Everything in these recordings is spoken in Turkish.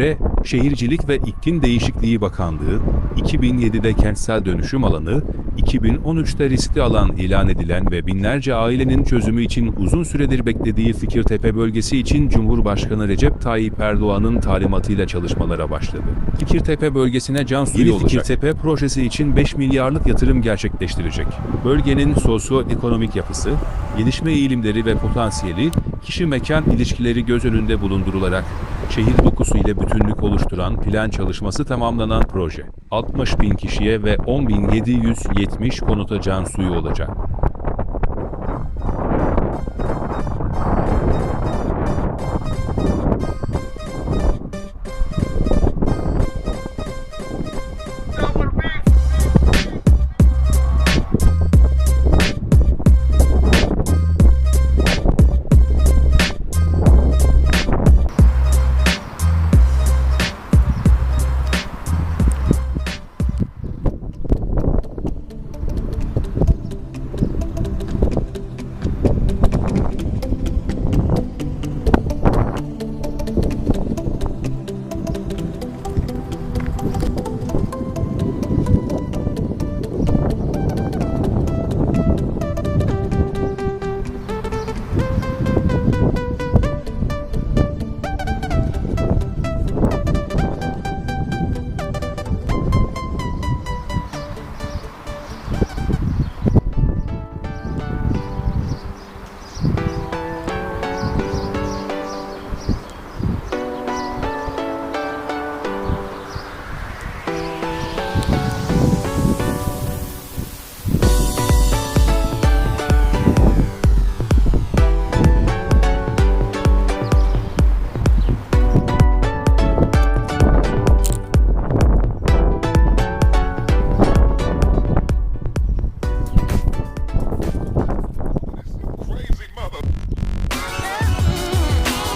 Çevre, Şehircilik ve İklim Değişikliği Bakanlığı, 2007'de kentsel dönüşüm alanı, 2013'te riskli alan ilan edilen ve binlerce ailenin çözümü için uzun süredir beklediği Fikirtepe bölgesi için Cumhurbaşkanı Recep Tayyip Erdoğan'ın talimatıyla çalışmalara başladı. Fikirtepe bölgesine can suyu olacak. Fikirtepe projesi için 5 milyarlık yatırım gerçekleştirecek. Bölgenin sosyoekonomik yapısı, gelişme eğilimleri ve potansiyeli, kişi-mekan ilişkileri göz önünde bulundurularak şehir dokusu ile bütünlük oluşturan plan çalışması tamamlanan proje. 60 bin kişiye ve 10.770 konuta can suyu olacak.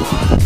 Wow.